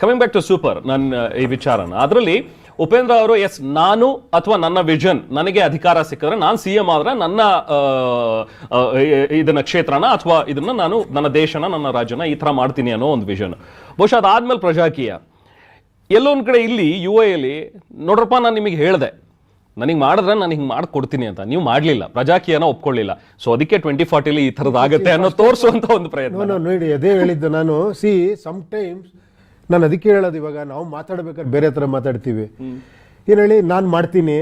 Coming back to super ನನ್ನ ಈ ವಿಚಾರನ. ಅದರಲ್ಲಿ ಉಪೇಂದ್ರ ಅವರು ಎಸ್ ನಾನು ಅಥವಾ ನನ್ನ ವಿಷನ್ ನನಗೆ ಅಧಿಕಾರ ಸಿಕ್ಕಿದ್ರೆ ನಾನು ಸಿ ಎಂ ಆದ್ರೆ ನನ್ನ ಇದನ್ನ ಕ್ಷೇತ್ರನ ಅಥವಾ ಇದನ್ನ ನಾನು ನನ್ನ ದೇಶನ ನನ್ನ ರಾಜ್ಯನ ಈ ತರ ಮಾಡ್ತೀನಿ ಅನ್ನೋ ಒಂದು ವಿಷನ್ ಬಹುಶಃ ಅದಾದ್ಮೇಲೆ ಪ್ರಜಾಕೀಯ. ಎಲ್ಲೋ ಒಂದ್ ಕಡೆ ಇಲ್ಲಿ ಯು ಎಲ್ಲಿ ನೋಡ್ರಪ್ಪ ನಾನು ನಿಮಗೆ ಹೇಳಿದೆ. ನನಗೆ ಮಾಡಿದ್ರೆ ನಾನು ಹಿಂಗೆ ಮಾಡ್ಕೊಡ್ತೀನಿ ಅಂತ. ನೀವು ಮಾಡಲಿಲ್ಲ. ಪ್ರಜಾಕೀಯನ ಒಪ್ಕೊಳ್ಳಿಲ್ಲ. ಸೊ ಅದಕ್ಕೆ ಟ್ವೆಂಟಿ ಫಾರ್ಟಿಲಿ ಈ ಥರದ್ದು ಆಗುತ್ತೆ ಅನ್ನೋ ತೋರಿಸುವಂತ ಒಂದು ಪ್ರಯತ್ನ. ನೋಡಿ ಅದೇ ಹೇಳಿದ್ದು ನಾನು. ಸಿ ಸಮ್ ಟೈಮ್ಸ್ ನಾನು ಅದಕ್ಕೆ ಹೇಳೋದು ಇವಾಗ ನಾವು ಮಾತಾಡ್ಬೇಕಾದ್ರೆ ಬೇರೆ ಥರ ಮಾತಾಡ್ತೀವಿ. ಏನು ಹೇಳಿ ನಾನು ಮಾಡ್ತೀನಿ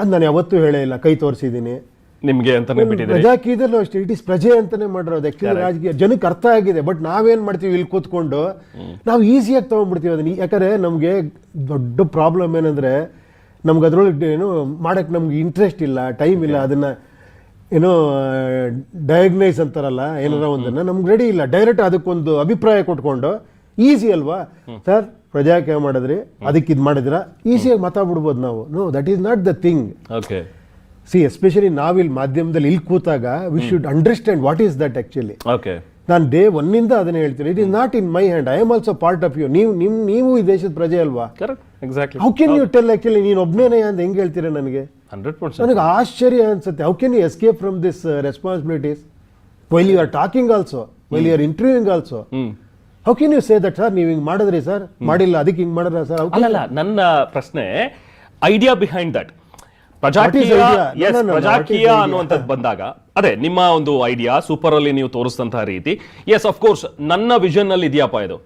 ಅದು ನಾನು ಯಾವತ್ತೂ ಹೇಳೇ ಇಲ್ಲ ಕೈ ತೋರಿಸಿದ್ದೀನಿ. ನಿಮ್ಗೆ ಅಂತಾನೆ ಬಿಟ್ಟಿದೆ ಪ್ರಜಾಕೀಯದಲ್ಲೂ ಅಷ್ಟೇ ಇಟ್ ಇಸ್ ಪ್ರಜೆ ಅಂತಾನೆ ಮಾಡಿರೋದು ಆಕ್ಚುಲಿ ರಾಜಕೀಯ ಜನಕ್ಕೆ ಅರ್ಥ ಆಗಿದೆ ಬಟ್ ನಾವೇನ್ ಮಾಡ್ತೀವಿ ಇಲ್ಲಿ ಕೂತ್ಕೊಂಡು ನಾವು ಈಸಿಯಾಗಿ ತಗೊಂಡ್ಬಿಡ್ತೀವಿ ಅದನ್ನ. ಯಾಕಂದ್ರೆ ನಮಗೆ ದೊಡ್ಡ ಪ್ರಾಬ್ಲಮ್ ಏನಂದ್ರೆ ನಮ್ಗೆ ಅದ್ರೊಳಗೆ ಏನು ಮಾಡಕ್ ನಮ್ಗೆ ಇಂಟ್ರೆಸ್ಟ್ ಇಲ್ಲ ಟೈಮ್ ಇಲ್ಲ ಅದನ್ನ ಏನೋ ಡಯಾಗ್ನೈಸ್ ಅಂತಾರಲ್ಲ ಏನಾರ ಒಂದನ್ನ ನಮ್ಗೆ ರೆಡಿ ಇಲ್ಲ. ಡೈರೆಕ್ಟ್ ಅದಕ್ಕೊಂದು ಅಭಿಪ್ರಾಯ ಕೊಟ್ಕೊಂಡು ಈಸಿ ಅಲ್ವಾ? ಸರ್ ಪ್ರಜಾಕೀಯ ಮಾಡಿದ್ರಿ? ಅದಕ್ಕೆ ಇದು ಮಾಡಿದ್ರ? ಈಸಿಯಾಗಿ ಮಾತಾಡ್ಬಿಡ್ಬೋದು ನಾವು. No that is not the thing okay see especially ನಾವಿಲ್ಲಿ ಮಾಧ್ಯಮದಲ್ಲಿ ಇಲ್ಲಿ ಕೂತಾಗ we should understand what is that actually okay ನಾನು ಡೇ ಒನ್ನಿಂದ ಅದನ್ನ ಹೇಳ್ತೀನಿ. It is not in my hand I am also part of you ನೀವು ನಿಮ್ ನೀವು ಈ ದೇಶದ ಪ್ರಜೆ ಅಲ್ವಾ? Exactly how can you tell actually ನೀನು ಒಬ್ಬನೇ ಅಂತ ಹೆಂಗೆ ಹೇಳ್ತೀರಾ ನನಗೆ? Hundred percent. ನನಗೆ ಆಶ್ಚರ್ಯ ಅನ್ಸುತ್ತೆ. How can you escape from this responsibilities while you are talking also while you are interviewing also how can you say that sir ನೀವು ಹಿಂಗೆ ಮಾಡಿದ್ರಿ ಸರ್ ಮಾಡಿಲ್ಲ ಅದಕ್ಕೆ ಹಿಂಗೆ ಮಾಡಿದ್ರ ಸರ್ ಅಲ್ಲ ನನ್ನ ಪ್ರಶ್ನೆ idea behind that Prajaakeeya is Prajaakeeya? ಅನ್ನುವಂಥದ್ದು ಬಂದಾಗ ಅದೇ ನಿಮ್ಮ ಒಂದು ಐಡಿಯಾ ಸೂಪರ್ ಅಲ್ಲಿ ನೀವು ತೋರಿಸಿದಂತಹ ರೀತಿ. ಎಸ್ ಆಫ್ ಕೋರ್ಸ್ ನನ್ನ ವಿಷನ್ ಅಲ್ಲಿ ಇದೆಯಪ್ಪ ಇದು.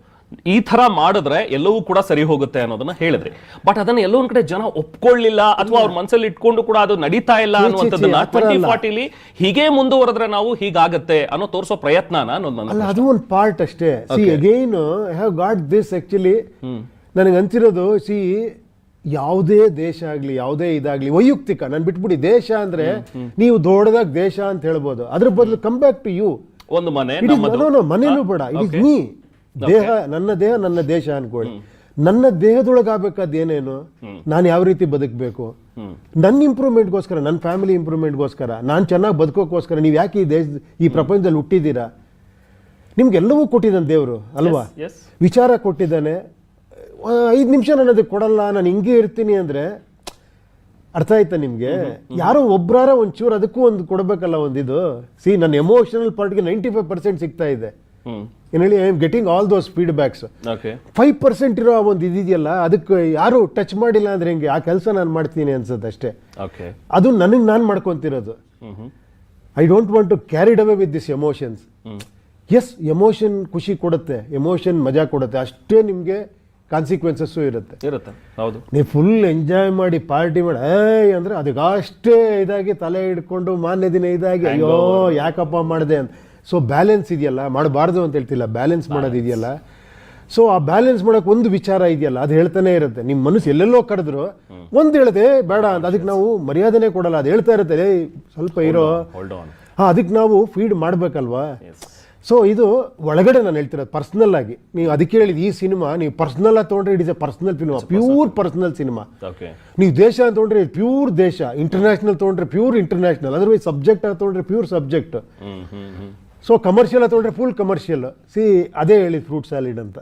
ಈ ತರ ಮಾಡಿದ್ರೆ ಎಲ್ಲವೂ ಕೂಡ ಸರಿ ಹೋಗುತ್ತೆ ಅನ್ನೋದನ್ನ ಹೇಳಿದ್ರಿ. ಬಟ್ ಅದನ್ನ ಎಲ್ಲೋ ಒಂದ್ ಕಡೆ ಜನ ಒಪ್ಕೊಳ್ಳಿಲ್ಲ ಅಥವಾ ಅವ್ರ ಮನಸ್ಸಲ್ಲಿ ಇಟ್ಕೊಂಡು ಕೂಡ ಅದು ನಡೀತಾ ಇಲ್ಲ ಅನ್ನುವಂಥದ್ದನ್ನ ಟ್ವೆಂಟಿ ಫಾರ್ಟಿಲಿ ಹೀಗೆ ಮುಂದುವರೆದ್ರೆ ನಾವು ಹೀಗಾಗತ್ತೆ ಅನ್ನೋ ತೋರಿಸೋ ಪ್ರಯತ್ನನ ಅನ್ನೋದು ಅದು ಒಂದು ಪಾರ್ಟ್ ಅಷ್ಟೇ. See again I have got this actually ನನಗೆ ಅಂತಿರೋದು ಸಿ ಯಾವುದೇ ದೇಶ ಆಗಲಿ ಯಾವುದೇ ಇದಾಗ್ಲಿ ವೈಯಕ್ತಿಕ ನಾನು ಬಿಟ್ಬಿಡಿ ದೇಶ ಅಂದ್ರೆ ನೀವು ದೊಡ್ಡದಾಗ ದೇಶ ಅಂತ ಹೇಳ್ಬೋದು. ಅದ್ರ ಬದಲು ಕಮ್ ಬ್ಯಾಕ್ ಟು ಯು ಒಂದು ಮನೆ ಮನೇನು ಬೇಡ. ಇಟ್ ಇಸ್ ನೀ ದೇಹ ನನ್ನ ದೇಹ ನನ್ನ ದೇಶ ಅನ್ಕೊಳ್ಳಿ. ನನ್ನ ದೇಹದೊಳಗಾಗಬೇಕಾದ ಏನೇನು ನಾನು ಯಾವ ರೀತಿ ಬದುಕಬೇಕು? ನನ್ನ ಇಂಪ್ರೂವ್ಮೆಂಟ್ಗೋಸ್ಕರ ನನ್ನ ಫ್ಯಾಮಿಲಿ ಇಂಪ್ರೂವ್ಮೆಂಟ್ಗೋಸ್ಕರ ನಾನು ಚೆನ್ನಾಗಿ ಬದುಕೋಕ್ಕೋಸ್ಕರ ನೀವು ಯಾಕೆ ಈ ದೇಶ ಈ ಪ್ರಪಂಚದಲ್ಲಿ ಹುಟ್ಟಿದ್ದೀರಾ? ನಿಮ್ಗೆಲ್ಲವೂ ಕೊಟ್ಟಿದ್ದಾನೆ ದೇವರು ಅಲ್ವಾ? ವಿಚಾರ ಕೊಟ್ಟಿದ್ದಾನೆ. ಐದು ನಿಮಿಷ ನಾನು ಅದಕ್ಕೆ ಕೊಡಲ್ಲ ನಾನು ಹಿಂಗೆ ಇರ್ತೀನಿ ಅಂದರೆ ಅರ್ಥ ಆಯ್ತಾ ನಿಮಗೆ? ಯಾರೋ ಒಬ್ಬರಾರ ಒಂಚೂರು ಅದಕ್ಕೂ ಒಂದು ಕೊಡಬೇಕಲ್ಲ ಒಂದಿದು. ಸಿ ನನ್ನ ಎಮೋಷನಲ್ ಪಾರ್ಟ್ಗೆ ನೈಂಟಿ ಫೈವ್ ಪರ್ಸೆಂಟ್ ಸಿಗ್ತಾ ಇದೆ. ಏನು ಹೇಳಿ I am getting all those feedbacks five percent ಇರೋ ಆ ಒಂದು ಇದಿದೆಯಲ್ಲ ಅದಕ್ಕೆ ಯಾರು ಟಚ್ ಮಾಡಿಲ್ಲ ಅಂದ್ರೆ ಹೆಂಗೆ? ಆ ಕೆಲಸ ನಾನು ಮಾಡ್ತೀನಿ ಅನ್ಸುತ್ತೆ ಅಷ್ಟೇ. ಅದು ನನಗೆ ನಾನು ಮಾಡ್ಕೊತಿರೋದು. I don't want to carried away with this emotions yes emotion ಖುಷಿ ಕೊಡುತ್ತೆ ಎಮೋಷನ್ ಮಜಾ ಕೊಡುತ್ತೆ ಅಷ್ಟೇ ನಿಮಗೆ ಕಾನ್ಸಿಕ್ವೆನ್ಸಸ್ಸು ಇರುತ್ತೆ. ಇರುತ್ತೆ. ಹೌದು. ನೀವು ಫುಲ್ ಎಂಜಾಯ್ ಮಾಡಿ ಪಾರ್ಟಿ ಮಾಡಿ ಏಯ್ ಅಂದ್ರೆ ಅದಕ್ಕೆ ಅಷ್ಟೇ ಇದಾಗಿ ತಲೆ ಹಿಡ್ಕೊಂಡು ಮಾನ್ಯ ದಿನ ಇದಾಗಿ ಅಯ್ಯೋ ಯಾಕಪ್ಪ ಮಾಡಿದೆ ಅಂತ. ಸೊ ಬ್ಯಾಲೆನ್ಸ್ ಇದೆಯಲ್ಲ? ಮಾಡಬಾರ್ದು ಅಂತ ಹೇಳ್ತಿಲ್ಲ. ಬ್ಯಾಲೆನ್ಸ್ ಮಾಡೋದು ಇದೆಯಲ್ಲ? ಸೊ ಆ ಬ್ಯಾಲೆನ್ಸ್ ಮಾಡೋಕೆ ಒಂದು ವಿಚಾರ ಇದೆಯಲ್ಲ? ಅದು ಹೇಳ್ತಾನೆ ಇರುತ್ತೆ. ನಿಮ್ಮ ಮನಸ್ಸು ಎಲ್ಲೆಲ್ಲೋ ಕರೆದ್ರು ಒಂದು ಹೇಳುತ್ತೆ ಬೇಡ ಅಂತ. ಅದಕ್ಕೆ ನಾವು ಮರ್ಯಾದನೆ ಕೊಡಲ್ಲ. ಅದು ಹೇಳ್ತಾ ಇರುತ್ತೆ ಸ್ವಲ್ಪ ಇರೋ. ಹಾ ಅದಕ್ಕೆ ನಾವು ಫೀಡ್ ಮಾಡಬೇಕಲ್ವಾ? ಸೊ ಇದು ಒಳಗಡೆ ನಾನು ಹೇಳ್ತಿರೋದು ಪರ್ಸ್ನಲ್ ಆಗಿ. ನೀವು ಅದಕ್ಕೆ ಹೇಳಿದ ಈ ಸಿನಿಮಾ ನೀವು ಪರ್ಸ್ನಲ್ ಆಗಿ ತೊಗೊಂಡ್ರೆ it is a personal film pure personal cinema ನೀವು ದೇಶ ಅಂತ ತೊಗೊಂಡ್ರೆ ಪ್ಯೂರ್ ದೇಶ. ಇಂಟರ್ನ್ಯಾಷನಲ್ ತೊಗೊಂಡ್ರೆ ಪ್ಯೂರ್ ಇಂಟರ್ನ್ಯಾಷನಲ್ ಅದರ್ವೈಸ್ ಸಬ್ಜೆಕ್ಟ್ ಅಂತ ತೊಗೊಂಡ್ರೆ ಪ್ಯೂರ್ ಸಬ್ಜೆಕ್ಟ್ ಸೊ ಕಮರ್ಷಿಯಲ್ ತೊಗೊಂಡ್ರೆ ಫುಲ್ ಕಮರ್ಷಿಯಲ್ ಸಿ ಅದೇ ಹೇಳಿ ಫ್ರೂಟ್ ಸ್ಯಾಲಿಡ್ ಅಂತ.